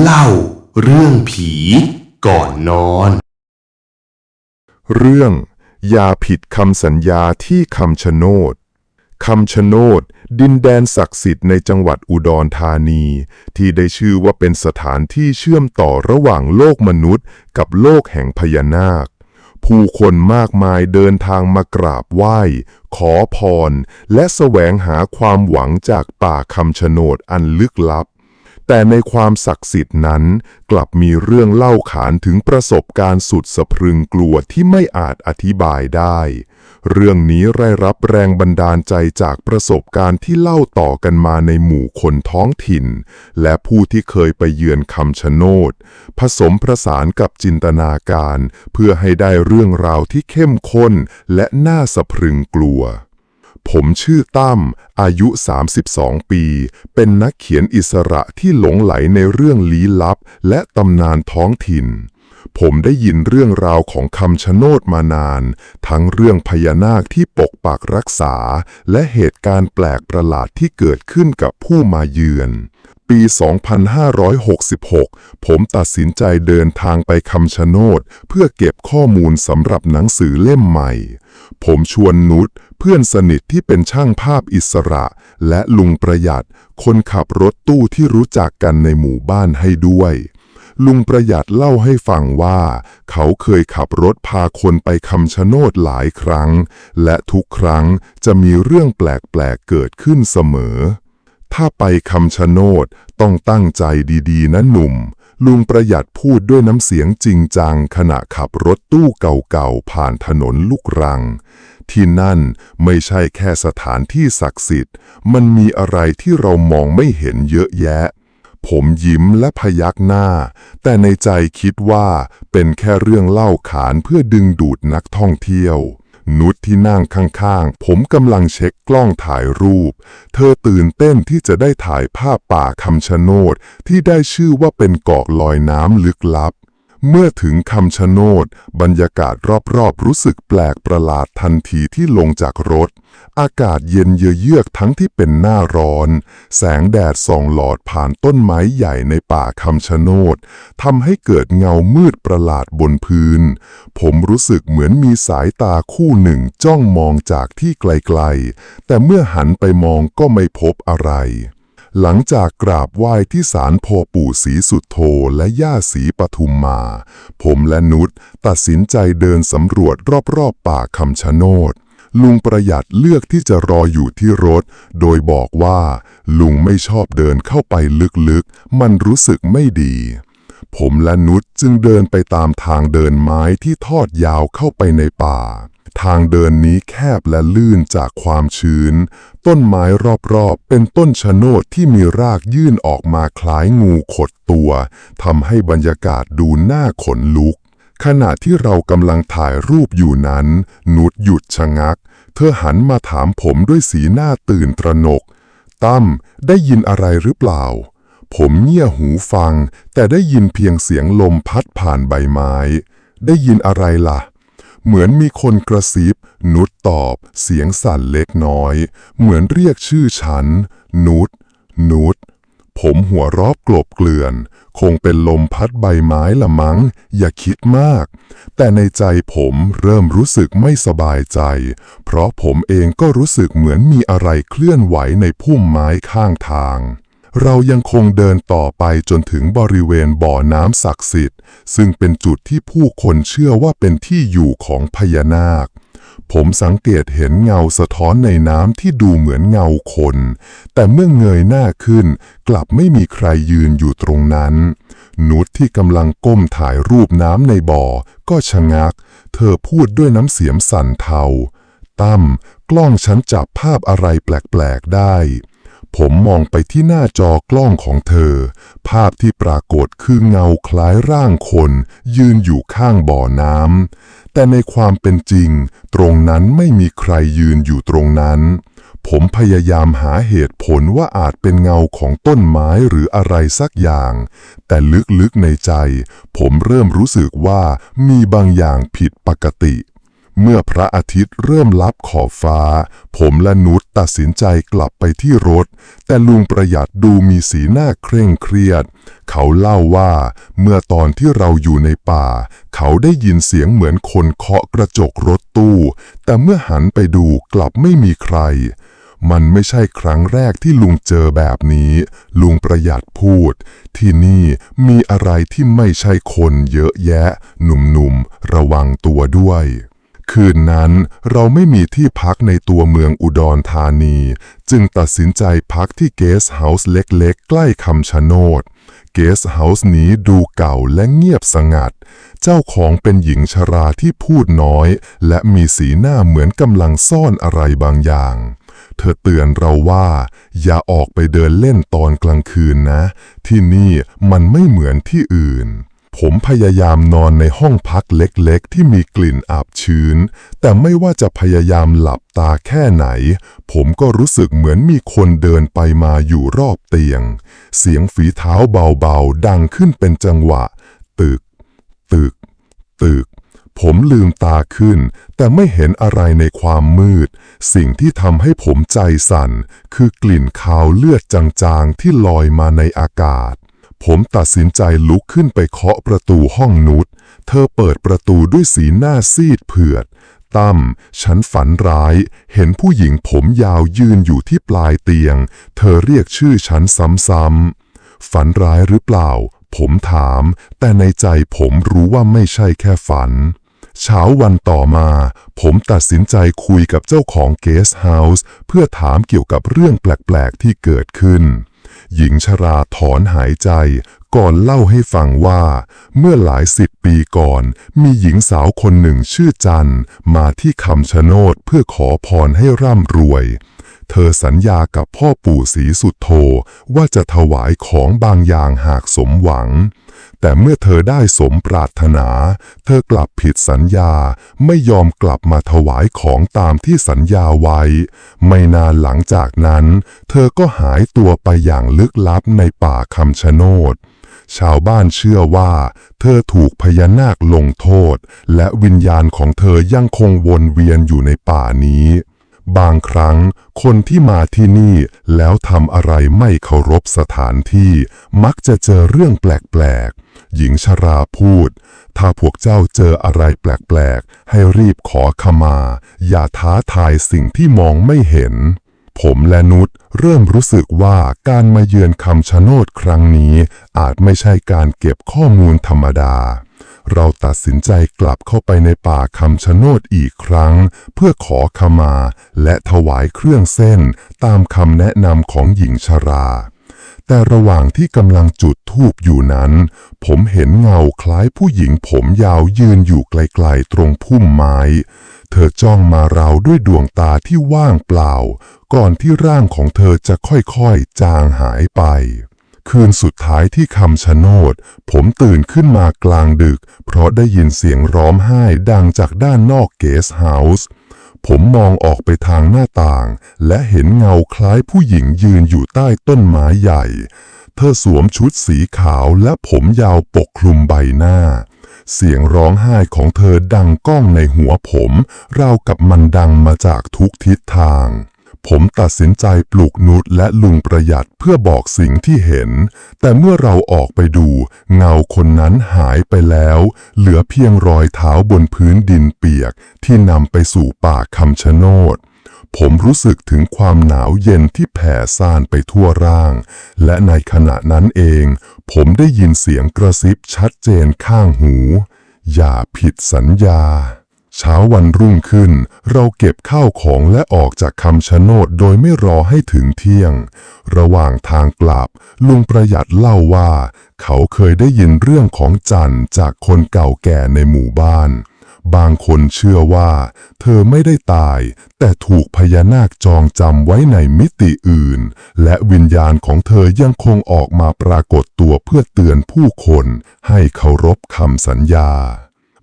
เล่าเรื่องผีก่อนนอน เรื่อง อย่าผิดคำสัญญาที่คำชะโนดคำชะโนดดินแดนศักดิ์สิทธิ์ในจังหวัดอุดรธานี ที่ได้ชื่อว่าเป็นสถานที่เชื่อมต่อระหว่างโลกมนุษย์ กับโลกแห่งพญานาค ผู้คนมากมายเดินทางมากราบไหว้ ขอพร และแสวงหาความหวังจากป่าคำชะโนดอันลึกลับ แต่ในความศักดิ์สิทธิ์นั้น กลับมีเรื่องเล่าขานถึงประสบการณ์สุดสะพรึงกลัวที่ไม่อาจอธิบายได้ เรื่องนี้ได้รับแรงบันดาลใจจากประสบการณ์ที่เล่าต่อกันมาในหมู่คนท้องถิ่น และผู้ที่เคยไปเยือนคำชะโนด ผสมประสานกับจินตนาการ เพื่อให้ได้เรื่องราวที่เข้มข้นและน่าสะพรึงกลัว ผมชื่อตั้ม อายุ 32 ปี เป็นนักเขียนอิสระที่หลงไหลในเรื่องลี้ลับ และตำนานท้องถิ่น ผมได้ยินเรื่องราวของคำชะโนดมานาน ทั้งเรื่องพญานาคที่ปกปักรักษา และเหตุการณ์แปลกประหลาดที่เกิดขึ้นกับผู้มาเยือนปี 2566 ผมตัดสินใจเดินทางไปคำชะโนด เพื่อเก็บข้อมูลสำหรับหนังสือเล่มใหม่ ผมชวนนุช พื่อนสนิทที่เป็นช่างภาพอิสระ และลุงประหยัด คนขับรถตู้ที่รู้จักกันในหมู่บ้านให้ด้วย ลุงประหยัดเล่าให้ฟังว่า เขาเคยขับรถพาคนไปคำชะโนดหลายครั้ง และทุกครั้งจะมีเรื่องแปลกๆเกิดขึ้นเสมอ ถ้าไปคำชะโนดต้องตั้งใจดีๆนะหนุ่ม ลุงประหยัดพูดด้วยน้ำเสียงจริงจัง ขณะขับรถตู้เก่าๆ ผ่านถนนลูกรัง ที่นั่นไม่ใช่แค่สถานที่ศักดิ์สิทธิ์ มันมีอะไรที่เรามองไม่เห็นเยอะแยะ ผมยิ้มและพยักหน้า แต่ในใจคิดว่าเป็นแค่เรื่องเล่าขานเพื่อดึงดูดนักท่องเที่ยว นุชที่นั่งข้างๆ ผมกำลังเช็คกล้องถ่ายรูป เธอตื่นเต้นที่จะได้ถ่ายภาพป่าคำชะโนดที่ได้ชื่อว่าเป็นเกาะลอยน้ำลึกลับ เมื่อถึงคำชะโนดบรรยากาศรอบๆ รู้สึกแปลกประหลาดทันทีที่ลงจากรถ อากาศเย็นเยือกทั้งที่เป็นหน้าร้อน แสงแดดส่องหลอดผ่านต้นไม้ใหญ่ในป่าคำชะโนดทำให้เกิดเงามืดประหลาดบนพื้น ผมรู้สึกเหมือนมีสายตาคู่หนึ่งจ้องมองจากที่ไกลๆ แต่เมื่อหันไปมองก็ไม่พบอะไร หลังจากกราบไหว้ที่ศาลพ่อปู่ศรีสุดโธและย่าศรีปทุมมา ผมและนุชตัดสินใจเดินสำรวจรอบๆป่าคำชะโนดลุงประหยัดเลือกที่จะรออยู่ที่รถ โดยบอกว่า ลุงไม่ชอบเดินเข้าไปลึกๆ มันรู้สึกไม่ดี ผมและนุชจึงเดินไปตามทางเดินไม้ที่ทอดยาวเข้าไปในป่า ทางเดินนี้แคบและลื่นจากความชื้น ต้นไม้รอบๆ เป็นต้นชะโนดที่มีรากยื่นออกมาคล้ายงูขดตัวทำให้บรรยากาศดูน่าขนลุก ขณะที่เรากำลังถ่ายรูปอยู่นั้น นุชหยุดชะงัก เธอหันมาถามผมด้วยสีหน้าตื่นตระหนก ตั้มได้ยินอะไรหรือเปล่า ผมเงี่ยหูฟัง แต่ได้ยินเพียงเสียงลมพัดผ่านใบไม้ ได้ยินอะไรล่ะ เหมือนมีคนกระซิบ นุชตอบ เสียงสั่นเล็กน้อย เหมือนเรียกชื่อฉัน นุช นุช ผมหัวรอบกลบเกลื่อน คงเป็นลมพัดใบไม้ละมั้ง อย่าคิดมาก แต่ในใจผมเริ่มรู้สึกไม่สบายใจ เพราะผมเองก็รู้สึกเหมือนมีอะไรเคลื่อนไหวในพุ่มไม้ข้างทาง เรายังคงเดินต่อไปจนถึงบริเวณบ่อน้ำศักดิ์สิทธิ์ ซึ่งเป็นจุดที่ผู้คนเชื่อว่าเป็นที่อยู่ของพญานาค ผมสังเกตเห็นเงาสะท้อนในน้ำที่ดูเหมือนเงาคน แต่เมื่อเงยหน้าขึ้น กลับไม่มีใครยืนอยู่ตรงนั้น นุชที่กำลังก้มถ่ายรูปน้ำในบ่อ ก็ชะงัก เธอพูดด้วยน้ำเสียงสั่นเทา ตั้มกล้องฉันจับภาพอะไรแปลก ๆ ได้ ผมมองไปที่หน้าจอกล้องของเธอ ภาพที่ปรากฏคือเงาคล้ายร่างคน ยืนอยู่ข้างบ่อน้ำ แต่ในความเป็นจริง ตรงนั้นไม่มีใครยืนอยู่ตรงนั้น ผมพยายามหาเหตุผลว่าอาจเป็นเงาของต้นไม้หรืออะไรสักอย่าง แต่ลึกๆในใจ ผมเริ่มรู้สึกว่ามีบางอย่างผิดปกติ เมื่อพระอาทิตย์เริ่มลับขอบฟ้า ผมและนุชตัดสินใจกลับไปที่รถ แต่ลุงประหยัดดูมีสีหน้าเคร่งเครียด เขาเล่าว่า เมื่อตอนที่เราอยู่ในป่า เขาได้ยินเสียงเหมือนคนเคาะกระจกรถตู้ แต่เมื่อหันไปดูกลับไม่มีใคร มันไม่ใช่ครั้งแรกที่ลุงเจอแบบนี้ ลุงประหยัดพูด ที่นี่มีอะไรที่ไม่ใช่คนเยอะแยะ หนุ่มๆ ระวังตัวด้วย คืนนั้นเราไม่มีที่พักในตัวเมืองอุดรธานี จึงตัดสินใจพักที่เกสเฮาส์เล็กๆ ใกล้คำชะโนดเกสเฮาส์นี้ดูเก่าและเงียบสงัด เจ้าของเป็นหญิงชราที่พูดน้อย และมีสีหน้าเหมือนกำลังซ่อนอะไรบางอย่าง เธอเตือนเราว่า อย่าออกไปเดินเล่นตอนกลางคืนนะ ที่นี่มันไม่เหมือนที่อื่น ผมพยายามนอนในห้องพักเล็กๆ ที่มีกลิ่นอับชื้น แต่ไม่ว่าจะพยายามหลับตาแค่ไหน ผมก็รู้สึกเหมือนมีคนเดินไปมาอยู่รอบเตียง เสียงฝีเท้าเบาๆ ดังขึ้นเป็นจังหวะ ตึก ตึก ตึก ผมลืมตาขึ้น แต่ไม่เห็นอะไรในความมืด สิ่งที่ทำให้ผมใจสั่น คือกลิ่นคาวเลือดจางๆ ที่ลอยมาในอากาศ ผมตัดสินใจลุกขึ้นไปเคาะประตูห้องนุชเธอเปิดประตูด้วยสีหน้าซีดเผือด ตั้ม ฉันฝันร้าย เห็นผู้หญิงผมยาวยืนอยู่ที่ปลายเตียง เธอเรียกชื่อฉันซ้ำๆ ฝันร้ายหรือเปล่า ผมถาม แต่ในใจผมรู้ว่าไม่ใช่แค่ฝัน เช้าวันต่อมา ผมตัดสินใจคุยกับเจ้าของเกสต์เฮาส์เพื่อถามเกี่ยวกับเรื่องแปลกๆที่เกิดขึ้น หญิงชราถอนหายใจ ก่อนเล่าให้ฟังว่า เมื่อหลายสิบปีก่อน มีหญิงสาวคนหนึ่งชื่อจันมาที่คำชะโนดเพื่อขอพรให้ร่ำรวย เธอสัญญากับพ่อปู่ศรีสุดโทว่าจะถวายของบางอย่างหากสมหวัง แต่เมื่อเธอได้สมปรารถนา เธอกลับผิดสัญญาไม่ยอมกลับมาถวายของตามที่สัญญาไว้ ไม่นานหลังจากนั้น เธอก็หายตัวไปอย่างลึกลับในป่าคำชะโนดชาวบ้านเชื่อว่า เธอถูกพญานาคลงโทษ และวิญญาณของเธอยังคงวนเวียนอยู่ในป่านี้ บางครั้งคนที่มาที่นี่แล้วทำอะไรไม่เคารพสถานที่ มักจะเจอเรื่องแปลกๆ หญิงชราพูด ถ้าพวกเจ้าเจออะไรแปลกๆ ให้รีบขอขมา อย่าท้าทายสิ่งที่มองไม่เห็น ผมและนุชเริ่มรู้สึกว่าการมาเยือนคำชะโนดครั้งนี้ อาจไม่ใช่การเก็บข้อมูลธรรมดา เราตัดสินใจกลับเข้าไปในป่าคำชะโนดอีกครั้ง เพื่อขอขมา และถวายเครื่องเส้น ตามคำแนะนำของหญิงชรา แต่ระหว่างที่กำลังจุดธูปอยู่นั้น ผมเห็นเงาคล้ายผู้หญิงผมยาวยืนอยู่ไกลๆตรงพุ่มไม้เธอจ้องมาเราด้วยดวงตาที่ว่างเปล่า ก่อนที่ร่างของเธอจะค่อยๆ จางหายไป คืนสุดท้ายที่คำชะโนด ผมตื่นขึ้นมากลางดึก เพราะได้ยินเสียงร้องไห้ดังจากด้านนอกเกสเฮาส์ผมมองออกไปทางหน้าต่าง และเห็นเงาคล้ายผู้หญิงยืนอยู่ใต้ต้นไม้ใหญ่ เธอสวมชุดสีขาวและผมยาวปกคลุมใบหน้า เสียงร้องไห้ของเธอดังก้องในหัวผม ราวกับมันดังมาจากทุกทิศทาง ผมตัดสินใจปลุกนุชและลุงประหยัดเพื่อบอกสิ่งที่เห็น แต่เมื่อเราออกไปดู เงาคนนั้นหายไปแล้ว เหลือเพียงรอยเท้าบนพื้นดินเปียก ที่นำไปสู่ป่าคำชะโนดผมรู้สึกถึงความหนาวเย็นที่แผ่ซ่านไปทั่วร่าง และในขณะนั้นเอง ผมได้ยินเสียงกระซิบชัดเจนข้างหู อย่าผิดสัญญา เช้าวันรุ่งขึ้น เราเก็บข้าวของและออกจากคำชะโนดโดยไม่รอให้ถึงเที่ยง ระหว่างทางกลับ ลุงประหยัดเล่าว่า เขาเคยได้ยินเรื่องของจันจากคนเก่าแก่ในหมู่บ้าน บางคนเชื่อว่า เธอไม่ได้ตาย แต่ถูกพญานาคจองจำไว้ในมิติอื่น และวิญญาณของเธอยังคงออกมาปรากฏตัวเพื่อเตือนผู้คน ให้เคารพคำสัญญา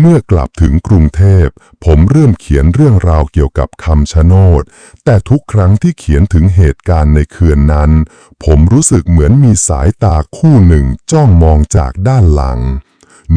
เมื่อกลับถึงกรุงเทพ ผมเริ่มเขียนเรื่องราวเกี่ยวกับคำชะโนด แต่ทุกครั้งที่เขียนถึงเหตุการณ์ในเคือนนั้น ผมรู้สึกเหมือนมีสายตาคู่หนึ่งจ้องมองจากด้านหลัง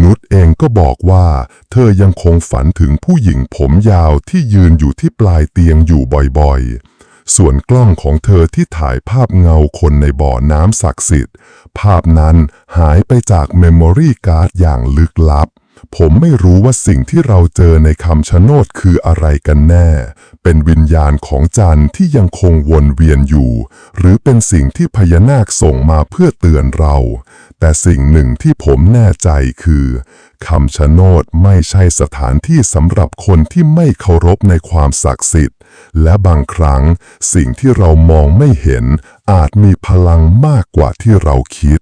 นุชเองก็บอกว่า เธอยังคงฝันถึงผู้หญิงผมยาวที่ยืนอยู่ที่ปลายเตียงอยู่บ่อยๆส่วนกล้องของเธอที่ถ่ายภาพเงาคนในบ่อน้ำศักดิ์สิทธิ์ ภาพนั้นหายไปจากเมมโมรี่การ์ดอย่างลึกลับ ผมไม่รู้ว่าสิ่งที่เราเจอในคำชะโนดคืออะไรกันแน่ เป็นวิญญาณของจันทร์ที่ยังคงวนเวียนอยู่ หรือเป็นสิ่งที่พญานาคส่งมาเพื่อเตือนเรา แต่สิ่งหนึ่งที่ผมแน่ใจคือคำชะโนดไม่ใช่สถานที่สำหรับคนที่ไม่เคารพในความศักดิ์สิทธิ์ และบางครั้งสิ่งที่เรามองไม่เห็นอาจมีพลังมากกว่าที่เราคิด